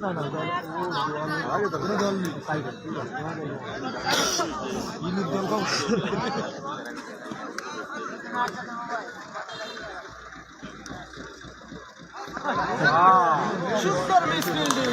না না তো জল নেই ইনুর জল কম সুন্দর মিস ফিল্ডিং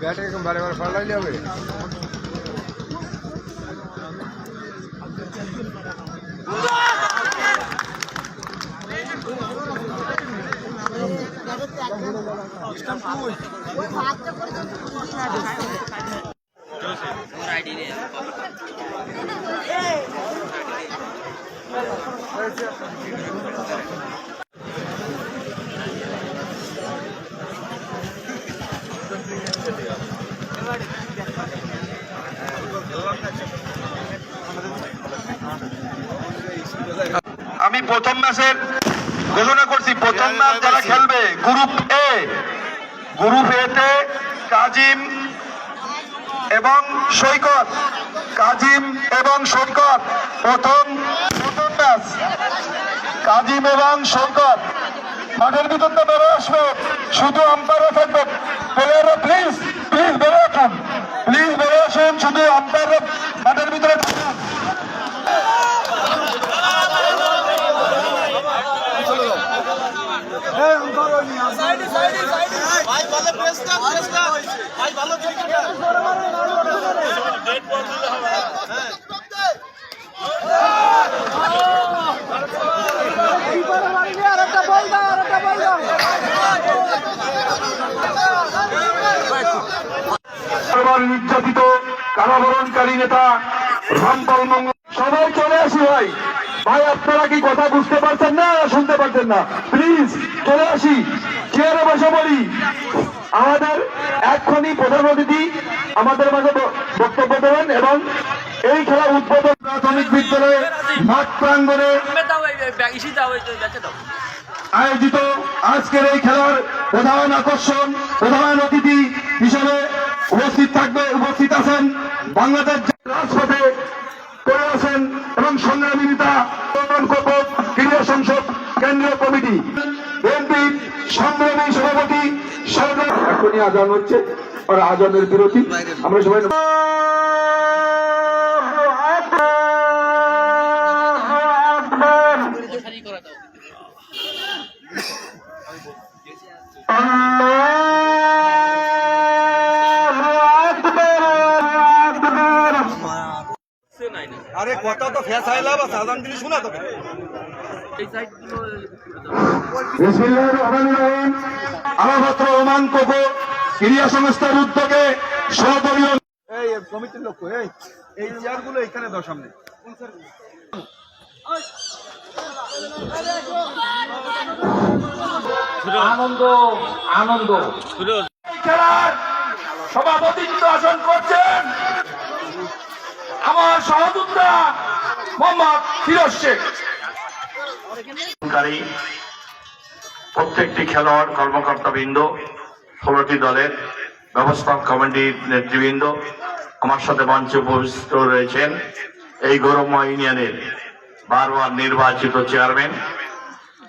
ব্যাট একদম বারে বারে পাল্টাইলে হবে? আমি প্রথম ম্যাচের ঘোষণা করছি প্রথম ম্যাচ যারা খেলবে গ্রুপ এ গ্রুপ এ তে কাজিম এবং সৈকত কাজিম এবং সৈকত প্রথম প্রথম ম্যাচ। কাজিম এবং সৈকত মাঠের ভিতর তো বেরো আসবে শুধু আম্পায়াররা থাকবে। প্লেয়াররা প্লিজ প্লিজ বেরো আসুন। প্লিজ বেরো আসুন শুধু আম্পায়াররা মাঠের ভিতরে থাকুন বারবার নির্যাতিত, কারাবরণকারী নেতা রামপাল মঙ্গল। সবাই চলে আসি ভাই। ভাই, আপনারা কি কথা বুঝতে পারছেন না, শুনতে পারছেন না? প্লিজ চলে আসি। চেয়ারে বসে বলি আমাদের এক্ষুনি প্রধান অতিথি আমাদের মাঝে বক্তব্য দেবেন এবং এই খেলা উদ্বোধন প্রাথমিক বিদ্যালয়ে মাঠ প্রাঙ্গণে আয়োজিত আজকের এই খেলার প্রধান আকর্ষণ, প্রধান অতিথি হিসেবে উপস্থিত থাকবে, উপস্থিত আছেন বাংলাদেশ রাজপথে করে আছেন এবং সংগ্রামী নেতা কপক ক্রীড়া সংসদ, কেন্দ্রীয় কমিটি এমপির সংগ্রামী সভাপতি, সরকার। এখনই আজান হচ্ছে, আর আজানের বিরতি। আমরা সবাই আরে কথা তো ফেস আইলা বা সাধারণ জিনিস শোনা তো বিসমিল্লাহির রহমানির রহিম আলামাত্র ওমান কোকো ক্রীড়া সংস্থার উদ্যোগে সহদলীয় এই কমিটির লোক কই? এই এই চেয়ারগুলো এখানে দাও সামনে। আনন্দ আনন্দ। খেলার সভাপতিত্ব আসন করছেন আমার সহযোদ্ধা মোহাম্মদ ফিরোজ শেখ। প্রত্যেকটি খেলোয়াড় কর্মকর্তা বৃন্দ ষোলোটি দলের ব্যবস্থাপক কমিটির নেতৃবৃন্দ, আমার সাথে মঞ্চে উপস্থিত রয়েছেন এই গৌরবময় ইউনিয়নের বারবার নির্বাচিত চেয়ারম্যান,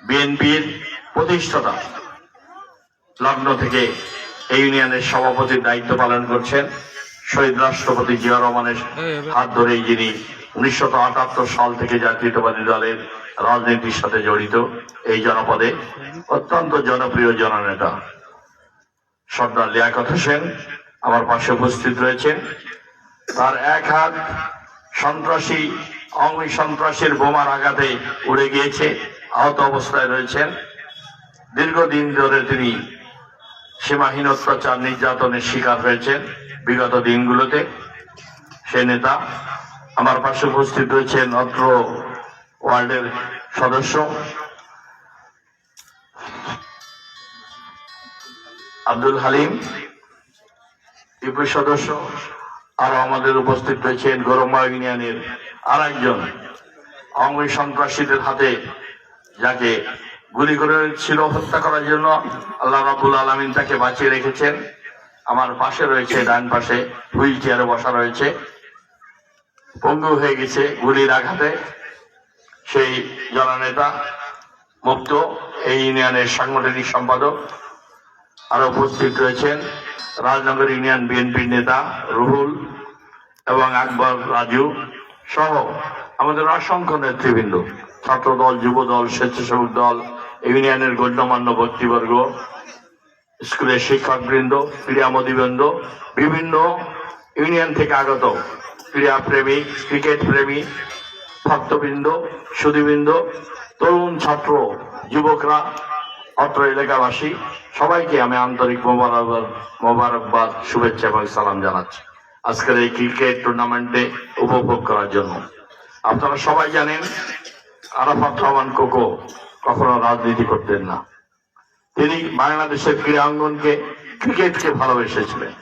বিএনপির প্রতিষ্ঠাতা। লগ্ন থেকে এই ইউনিয়নের সভাপতির দায়িত্ব পালন করছেন। শহীদ রাষ্ট্রপতি জিয়া রহমানের হাত ধরেই যিনি উনিশশো আটাত্তর সাল থেকে জাতীয়তাবাদী দলের রাজনীতির সাথে জড়িত, এই জনপদে অত্যন্ত জনপ্রিয় জননেতা। সর্দার লিয়াকত হোসেন আমার পাশে উপস্থিত রয়েছেন। তার এক হাত সন্ত্রাসী অঙ্গি সন্ত্রাসীর বোমার আঘাতে উড়ে গিয়েছে, আহত অবস্থায় রয়েছেন। দীর্ঘদিন ধরে তিনি সীমাহীন অত্যাচার, নির্যাতনের শিকার হয়েছেন। বিগত দিনগুলোতে সে নেতা আমার পাশে উপস্থিত রয়েছেন অত্র ওয়ার্ল্ডের সদস্য। আব্দুল হালিম ইউপি সদস্য, আরও আমাদের উপস্থিত রয়েছেন গৌরমা ইউনিয়নের আর একজন অঙ্গ সন্ত্রাসীদের হাতে, যাকে গুলি করে ছিল হত্যা করার জন্য আল্লাহ রাবুল আলমিন তাকে বাঁচিয়ে রেখেছেন। আমার পাশে রয়েছে, ডান পাশে হুইল চেয়ারে বসা রয়েছে। পঙ্গু হয়ে গেছে গুলির আঘাতে। সেই জননেতা মুক্ত, এই ইউনিয়নের সাংগঠনিক সম্পাদক আরও উপস্থিত রয়েছেন। রাজনগর ইউনিয়ন বিএনপির নেতা রুহুল এবং আকবর, রাজু সহ আমাদের অসংখ্য নেতৃবৃন্দ ছাত্র দল যুব দল স্বেচ্ছাসেবক দল, ইউনিয়নের গণ্যমান্য ব্যক্তিবর্গ। স্কুলের শিক্ষকবৃন্দ, ক্রীড়ামোদীবৃন্দ, বিভিন্ন ইউনিয়ন থেকে আগত ক্রীড়া প্রেমী ক্রিকেট প্রেমী ভক্তবৃন্দ সুদীবৃন্দ তরুণ ছাত্র, যুবকরা, অত্র এলাকাবাসী, সবাইকে আমি আন্তরিক মোবারকবাদ মোবারকবাদ, শুভেচ্ছা এবং সালাম জানাচ্ছি। আজকের এই ক্রিকেট টুর্নামেন্টে উপভোগ করার জন্য। আপনারা সবাই জানেন, আরাফাত রহমান কোকো কখনো রাজনীতি করতেন না। তিনি বাংলাদেশের ক্রীড়াঙ্গনকে ক্রিকেটকে ভালোবেসেছিলেন।